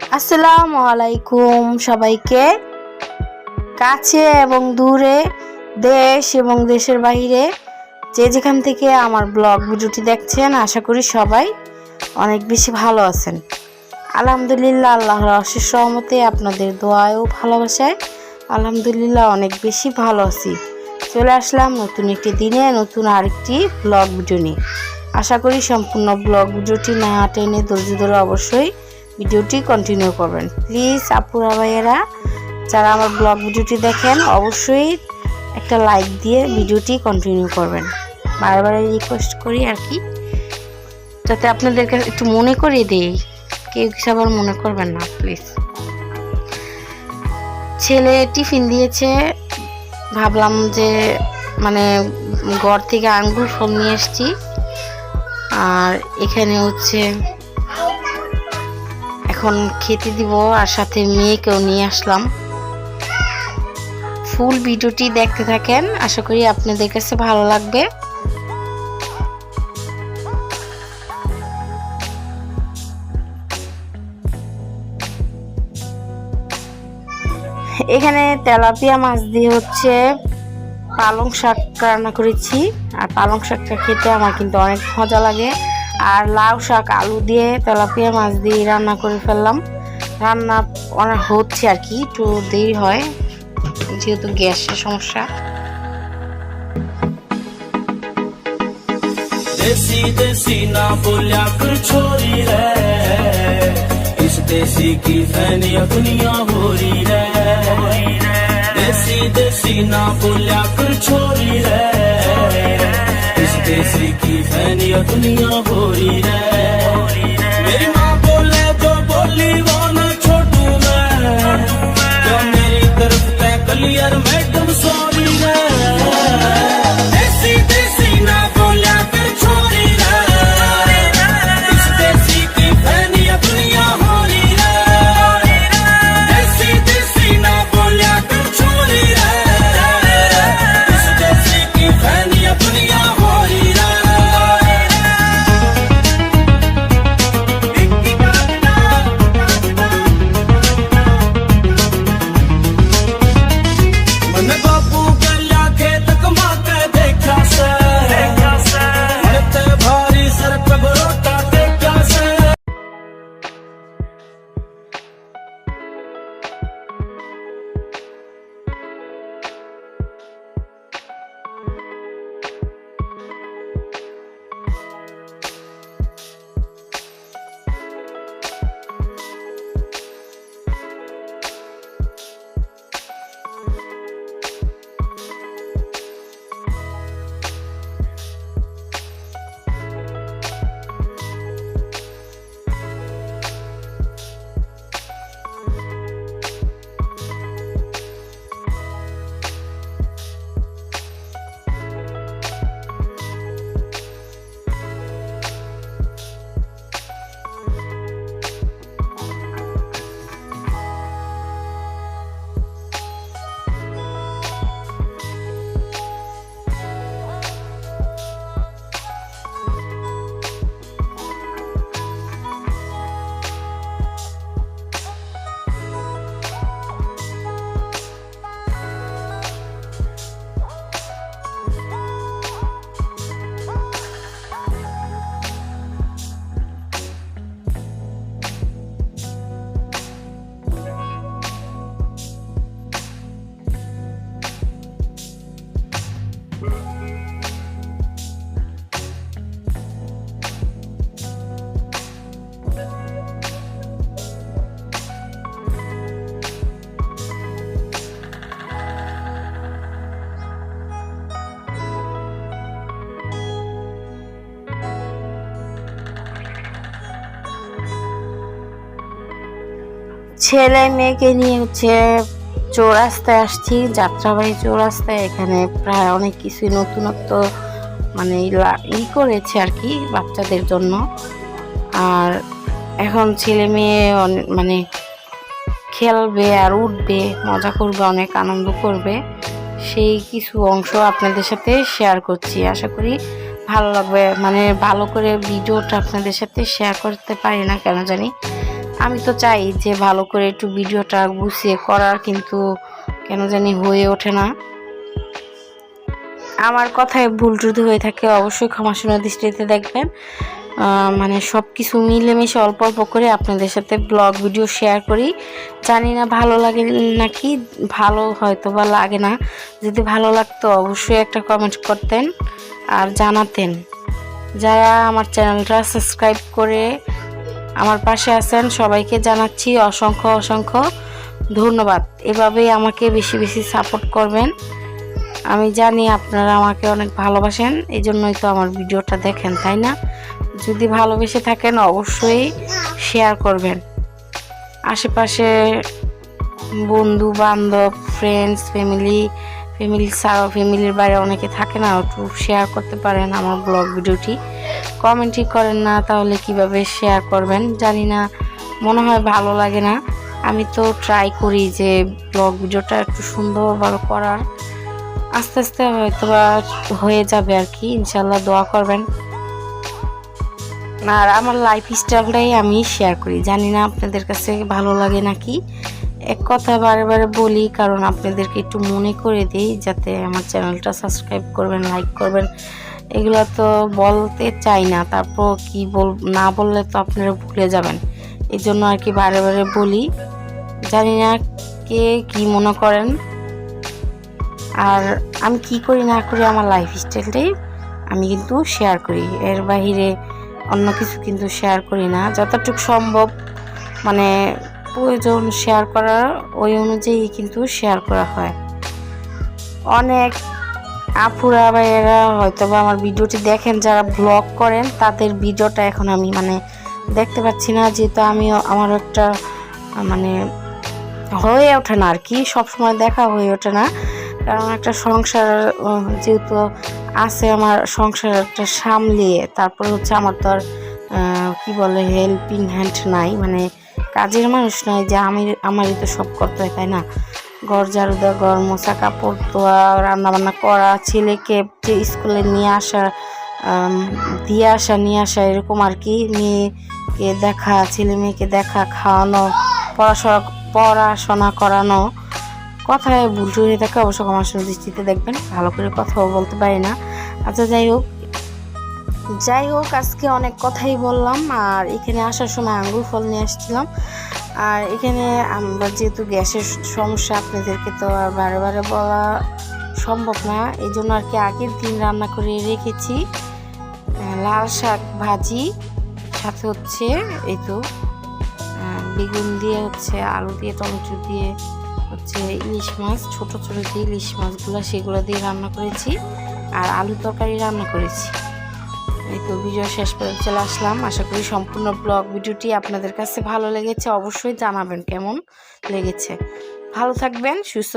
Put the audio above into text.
আসসালামু আলাইকুম সবাইকে। কাছে এবং দূরে, দেশ এবং দেশের বাইরে যে যেখান থেকে আমার ব্লগ ভিডিওটি দেখছেন, আশা করি সবাই অনেক বেশি ভালো আছেন। আলহামদুলিল্লাহ, আল্লাহর অশেষ সহমতে আপনাদের দোয়ায় ও ভালোবাসায় আলহামদুলিল্লাহ অনেক বেশি ভালো আছি। চলে আসলাম নতুন একটি দিনে নতুন আরেকটি ব্লগ ভিডিও নিয়ে। আশা করি সম্পূর্ণ ব্লগ ভিডিওটি না টেনে ধৈর্য ধরে অবশ্যই ভিডিওটি কন্টিনিউ করবেন। প্লিজ আপুরা, ভাইয়েরা, যারা আমার ব্লগ ভিডিওটি দেখেন, অবশ্যই একটা লাইক দিয়ে ভিডিওটি কন্টিনিউ করবেন। বারবার রিকোয়েস্ট করি আর কি, যাতে আপনাদেরকে একটু মনে করিয়ে দিই। কেউ কিছু আবার মনে করবেন না প্লিজ ছেলে টিফিন দিয়েছে, ভাবলাম যে মানে ঘর থেকে আঙ্গুর ফল নিয়ে এসছি। আর এখানে হচ্ছে এখন খেতে দিব আর সাথে মেয়েকেও নিয়ে আসলাম। ফুল ভিডিওটি দেখতে থাকেন, আশা করি আপনাদের কাছে ভালো লাগবে। এখানে তেলাপিয়া মাছ দিয়ে হচ্ছে পালং শাক রান্না করেছি, আর পালং শাকটা খেতে আমার কিন্তু অনেক মজা লাগে। আর লাউ শাক আলু দিয়ে তেলাপিয়া মাছ দিয়ে রান্না করে ফেললাম রান্না অনেক হচ্ছে আর কি একটু দেরি হয় যেহেতু গ্যাসের সমস্যা देसी देसी ना बोलिया कर छोरी रे इस देसी की फैनिया दुनिया हो रही रे देसी देसी ना बोलिया कर छोरी रे इस देसी की फैनिया दुनिया हो ছেলে মেয়েকে নিয়ে হচ্ছে চৌরাস্তায় আসছি, যাত্রাবাড়ি চৌরাস্তায়। এখানে প্রায় অনেক কিছু নতুনত্ব মানে ই করেছে আর কি বাচ্চাদের জন্য। আর এখন ছেলে মেয়ে মানে খেলবে আর উঠবে, মজা করবে, অনেক আনন্দ করবে। সেই কিছু অংশ আপনাদের সাথে শেয়ার করছি। আশা করি ভালো লাগবে। মানে ভালো করে ভিডিওটা আপনাদের সাথে শেয়ার করতে পারি না, কেন জানি। আমি তো চাই যে ভালো করে একটু ভিডিওটা গুছিয়ে করার, কিন্তু কেন জানি হয়ে ওঠে না। আমার কথায় ভুল ত্রুটি হয়ে থাকে, অবশ্যই ক্ষমা ক্ষমাসুন্দর দৃষ্টিতে দেখবেন। মানে সব কিছু মিলেমিশে অল্প অল্প করে আপনাদের সাথে ব্লগ, ভিডিও শেয়ার করি। জানি না ভালো লাগে নাকি, ভালো হয়তো বা লাগে না। যদি ভালো লাগতো অবশ্যই একটা কমেন্ট করতেন আর জানাতেন। যারা আমার চ্যানেলটা সাবস্ক্রাইব করে আমার পাশে আছেন, সবাইকে জানাচ্ছি অসংখ্য অসংখ্য ধন্যবাদ। এভাবেই আমাকে বেশি বেশি সাপোর্ট করবেন। আমি জানি আপনারা আমাকে অনেক ভালোবাসেন এই জন্যই তো আমার ভিডিওটা দেখেন, তাই না? যদি ভালোবেসে থাকেন, অবশ্যই শেয়ার করবেন। আশেপাশে বন্ধু, বান্ধব ফ্রেন্ডস ফ্যামিলি ফ্যামিলি ছাড়াও ফ্যামিলির বাইরে অনেকে থাকে না, একটু শেয়ার করতে পারেন আমার ব্লগ ভিডিওটি কমেন্টই করেন না, তাহলে কীভাবে শেয়ার করবেন? জানি না, মনে হয় ভালো লাগে না। আমি তো ট্রাই করি যে ব্লগ ভিডিওটা একটু সুন্দরভাবে করার। আস্তে আস্তে হয়তো হয়ে যাবে আর কি ইনশাল্লাহ দোয়া করবেন। আর আমার লাইফ স্টাইলটাই আমি শেয়ার করি। জানি না আপনাদের কাছে ভালো লাগে নাকি? এক কথা বারে বারে বলি, কারণ আপনাদেরকে একটু মনে করে দিই, যাতে আমার চ্যানেলটা সাবস্ক্রাইব করবেন লাইক করবেন। এগুলো তো বলতে চাই না তারপর কি বল, না বললে তো আপনারা ভুলে যাবেন। এই জন্য আর কি বারে বারে বলি, জানি না কে কি মনে করেন। আর আমি কি করি না করি আমার লাইফ স্টাইলটাই আমি কিন্তু শেয়ার করি। এর বাহিরে অন্য কিছু কিন্তু শেয়ার করি না। যতটুকু সম্ভব মানে প্রয়োজন শেয়ার করার ওই অনুযায়ী কিন্তু শেয়ার করা হয়। অনেক আপুরা ভাইয়েরা হয়তো বা আমার ভিডিওটি দেখেন, যারা ব্লগ করেন, তাদের ভিডিওটা এখন আমি মানে দেখতে পাচ্ছি না, যেহেতু আমি আমার একটা মানে হয়ে ওঠে না আর কি, সবসময় দেখা হয়ে ওঠে না। কারণ একটা সংসার, যেহেতু আছে আমার সংসার একটা সামলিয়ে তারপর হচ্ছে আমার তো আর কী কি বলে হেল্পিং হ্যান্ড নাই মানে কাজের মানুষ নয়, যে আমি, আমারই তো সব করতে হয়, তাই না? ঘর ঝাড়ু দেওয়া, ঘর মোছা কাপড় ধোয়া, রান্নাবান্না করা, ছেলেকে স্কুলে নিয়ে আসা দিয়ে আসা, নিয়ে আসা, এরকম আর কি। মেয়েকে দেখা, ছেলে মেয়েকে দেখা, খাওয়ানো, পড়াশোনা পড়াশোনা করানো। কথায় ভুল হয়ে থাকে, অবশ্য আমার দৃষ্টিতে দেখবেন, ভালো করে কথাও বলতে পারি না। আচ্ছা যাই হোক যাই হোক, আজকে অনেক কথাই বললাম, আর এখানে আসার সময় আঙ্গুর ফল নিয়ে আসছিলাম। আর এখানে আমরা যেহেতু গ্যাসের সমস্যা, আপনাদেরকে তো আর বারে বারে বলা সম্ভব না। এই জন্য আর কি আগের দিন রান্না করে রেখেছি। লাল শাক ভাজি, সাথে হচ্ছে এই তো বেগুন দিয়ে হচ্ছে আলু দিয়ে, টমেটো দিয়ে হচ্ছে ইলিশ মাছ, ছোট ছোটো যে ইলিশ মাছগুলো সেগুলো দিয়ে রান্না করেছি। আর আলু তরকারি রান্না করেছি। এই তো ভিডিও শেষ পর্যন্ত চলে আসলাম। আশা করি সম্পূর্ণ ব্লগ ভিডিওটি আপনাদের কাছে ভালো লেগেছে। অবশ্যই জানাবেন কেমন লেগেছে। ভালো থাকবেন, সুস্থ